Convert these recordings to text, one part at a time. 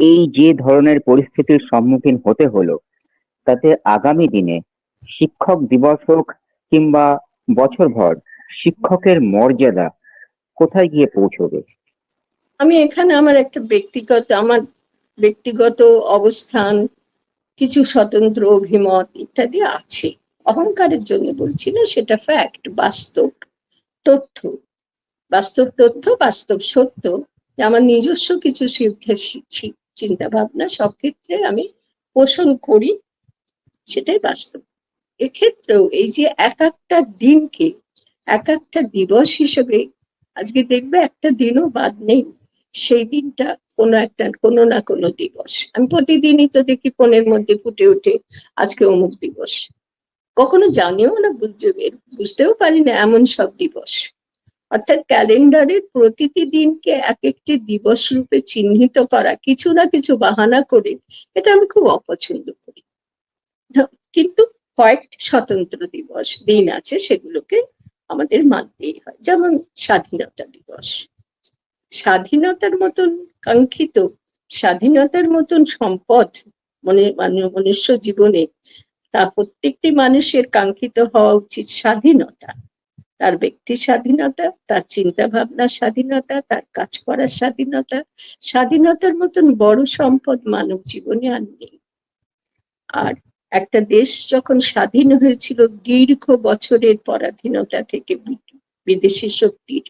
এই যে ধরনের পরিস্থিতির সম্মুখীন হতে হলো, তাতে আগামী দিনে শিক্ষক দিবস হোক কিংবা বছরভর শিক্ষকের মর্যাদা কোথায় গিয়ে পৌঁছবে? আমি এখানে আমার একটা ব্যক্তিগত, আমার ব্যক্তিগত অবস্থান, কিছু স্বতন্ত্র অভিমত ইত্যাদি আছে। অহংকারের জন্য বলছি না, সেটা ফ্যাক্ট বাস্তব তথ্য। বাস্তব তথ্য, বাস্তব সত্য। আমার নিজস্ব কিছু চিন্তা ভাবনা সব ক্ষেত্রে আমি পোষণ করি, সেটাই বাস্তব। এক্ষেত্রেও এই যে এক একটা দিনকে, এক একটা দিবস হিসেবে আজকে দেখবে একটা দিনও বাদ নেই, সেই দিনটা কোনো একটা, কোনো না কোনো দিবস। আমি প্রতিদিনই তো দেখি ফোনের মধ্যে ফুটে উঠে আজকে অমুক দিবস। কখনো জানিও না বুঝতেও পারি না এমন সব দিবস। অর্থাৎ ক্যালেন্ডারের প্রতিটি দিনকে এক একটি দিবস রূপে চিহ্নিত করা, কিছু না কিছু বাহানা করে, এটা আমি খুব অপছন্দ করি। কিন্তু কয়েকটি স্বতন্ত্র দিবস দিন আছে, সেগুলোকে আমাদের মানতেই হয়। যেমন স্বাধীনতা দিবস। স্বাধীনতার মতন কাঙ্ক্ষিত, স্বাধীনতার মতন সম্পদ মনে মনুষ্য জীবনে তা প্রত্যেকটি মানুষের কাঙ্ক্ষিত হওয়া উচিত স্বাধীনতা। তার ব্যক্তি স্বাধীনতা, তার চিন্তা ভাবনার স্বাধীনতা, তার কাজ করার স্বাধীনতা, স্বাধীনতার মতন বড় সম্পদ মানব জীবনে আর নেই। আর একটা দেশ যখন স্বাধীন হয়েছিল দীর্ঘ বছরের পরাধীনতা থেকে বিদেশি শক্তির,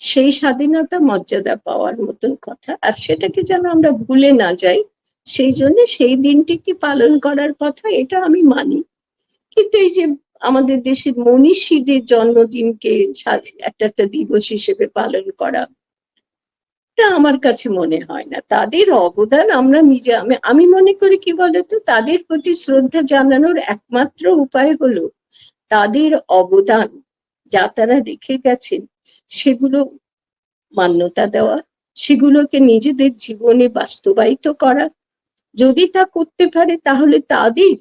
সেই স্বাধীনতা মর্যাদা পাওয়ার মতন কথা। আর সেটাকে যেন আমরা ভুলে না যাই, সেই জন্য সেই দিনটিকে পালন করার কথা, এটা আমি মানি। কিন্তু এই যে আমাদের দেশের মনীষীদের জন্মদিনকে একটা একটা দিবস হিসেবে পালন করা। আমার কাছে মনে হয় না। তাদের অবদান আমরা নিজে আমি আমি মনে করি কি বলতো? তাদের প্রতি শ্রদ্ধা জানানোর একমাত্র উপায় হলো তাদের অবদান, যা তারা রেখে গেছেন, সেগুলো মান্যতা দেওয়া, সেগুলোকে নিজেদের জীবনে বাস্তবায়িত করা। যদি তা করতে পারে তাহলে তাদের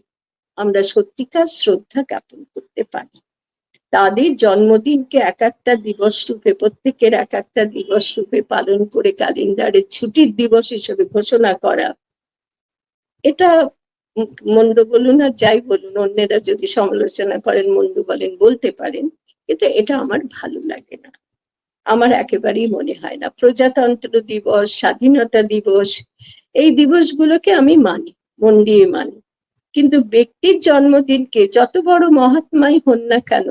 আমরা সত্যিকার শ্রদ্ধা জ্ঞাপন করতে পারি। তাদের জন্মদিনকে এক একটা দিবস রূপে, প্রত্যেকের এক একটা দিবস রূপে পালন করে ক্যালেন্ডারে ছুটির দিবস হিসেবে ঘোষণা করা। এটা মন্দ বলুন আর যাই বলুন, অন্যেরা যদি সমালোচনা করেন, মন্দ বলেন, বলতে পারেন, কিন্তু এটা আমার ভালো লাগে না। আমার একেবারেই মনে হয় না। প্রজাতন্ত্র দিবস, স্বাধীনতা দিবস, এই দিবসগুলোকে আমি মানি, মন দিয়ে মানি। কিন্তু ব্যক্তির জন্মদিনকে যত বড় মহাত্মাই হন না কেন,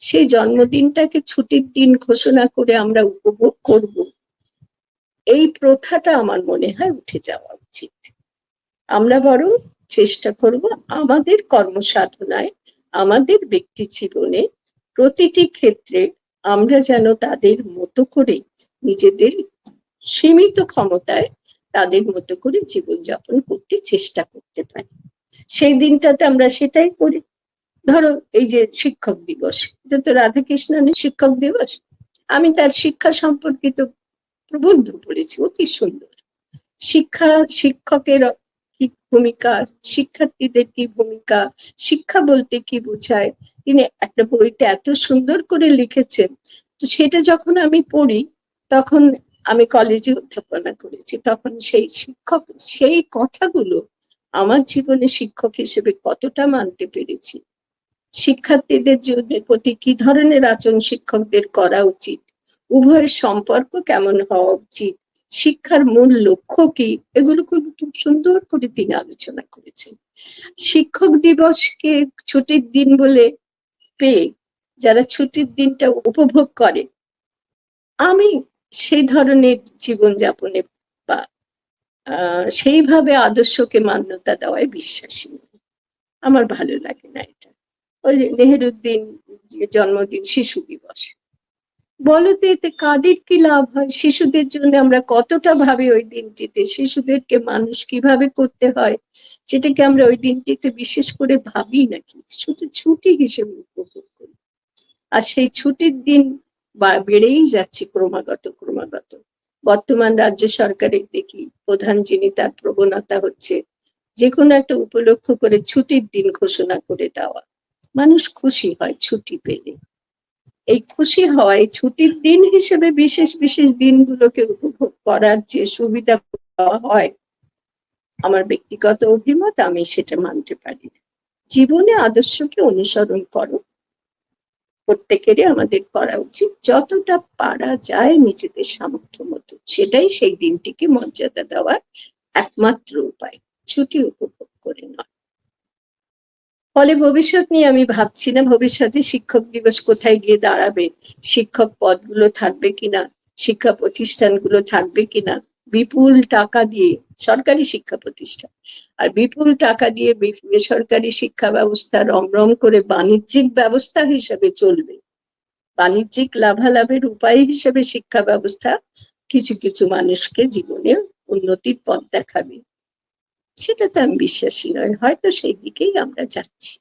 সেই জন্মদিনটাকে ছুটির দিন ঘোষণা করে আমরা উপভোগ করব। এই প্রথাটা আমার মনে হয় উঠে যাওয়া উচিত। আমরা বরং চেষ্টা করব আমাদের কর্মসাধনায়, আমাদের ব্যক্তি জীবনে প্রতিটি ক্ষেত্রে আমরা যেন তাদের মতো করে নিজেদের সীমিত ক্ষমতায় তাদের মতো করে জীবনযাপন করতে চেষ্টা করতে পারি। সেই দিনটাতে আমরা সেটাই করি। ধরো এই যে শিক্ষক দিবস, এটা তো রাধাকৃষ্ণনের শিক্ষক দিবস। আমি তার শিক্ষা সম্পর্কিত প্রবন্ধ পড়েছি, অতি সুন্দর। শিক্ষা, শিক্ষকের কি ভূমিকা, শিক্ষার্থীদের কি ভূমিকা, শিক্ষা বলতে কি বোঝায়? তিনি একটা বইতে এত সুন্দর করে লিখেছেন। তো সেটা যখন আমি পড়ি, তখন আমি কলেজে অধ্যাপনা করেছি, তখন সেই শিক্ষক, সেই কথাগুলো আমার জীবনে শিক্ষক হিসেবে কতটা মানতে পেরেছি? শিক্ষার্থীদের প্রতি কি ধরনের আচরণ শিক্ষকদের করা উচিত? উভয়ের সম্পর্ক কেমন হওয়া উচিত? শিক্ষার মূল লক্ষ্য কি? এগুলো খুব সুন্দর করে তিনি আলোচনা করেছেন। শিক্ষক দিবসকে ছুটির দিন বলে পেয়ে যারা ছুটির দিনটা উপভোগ করে, আমি সেই ধরনের জীবনযাপনে বা সেইভাবে আদর্শকে মান্যতা দেওয়ায় বিশ্বাসী। আমার ভালো লাগে না এটা। ওই যে নেহরুদ্দিন জন্মদিন, শিশু দিবস। বলতে এতে কাদের কি লাভ হয়? শিশুদের জন্য আমরা কতটা ভাবে ওই দিনটিতে? শিশুদেরকে মানুষ কীভাবে করতে হয়? সেটাকে আমরা ওই দিনটিতে বিশেষ করে ভাবি নাকি? শুধু ছুটি হিসেবে উপভোগ করি। আর সেই ছুটির দিন বা বেড়েই যাচ্ছে ক্রমাগত ক্রমাগত। বর্তমান রাজ্য সরকারের দেখি প্রধান যিনি তার প্রবণতা হচ্ছে যে কোনো একটা উপলক্ষ করে ছুটির দিন ঘোষণা করে দেওয়া। মানুষ খুশি হয় ছুটি পেলে। এই খুশি হওয়ায় ছুটির দিন হিসেবে বিশেষ বিশেষ দিনগুলোকে উপভোগ করার যে সুবিধা হয়, আমার ব্যক্তিগত অভিমত, আমি সেটা মানতে পারি জীবনে আদর্শকে অনুসরণ করো। প্রত্যেকেরই আমাদের করা উচিত। যতটা পারা যায় নিজেদের সামর্থ্য মতো, সেটাই সেই দিনটিকে মর্যাদা দেওয়ার একমাত্র উপায়। ছুটি উপভোগ করে নয়। ফলে ভবিষ্যৎ নিয়ে আমি ভাবছি না, ভবিষ্যতে শিক্ষক দিবস কোথায় গিয়ে দাঁড়াবে, শিক্ষক পদগুলো থাকবে কিনা, শিক্ষা প্রতিষ্ঠানগুলো থাকবে কিনা বিপুল টাকা দিয়ে সরকারি শিক্ষা প্রতিষ্ঠান। আর বিপুল টাকা দিয়ে বেসরকারি শিক্ষা ব্যবস্থা রমরম করে বাণিজ্যিক ব্যবস্থা হিসেবে চলবে। বাণিজ্যিক লাভালাভের উপায় হিসেবে শিক্ষা ব্যবস্থা কিছু কিছু মানুষকে জীবনে উন্নতির পথ দেখাবে। সেটা তো আমি বিশ্বাসী নয় হয়তো সেই দিকেই আমরা যাচ্ছি।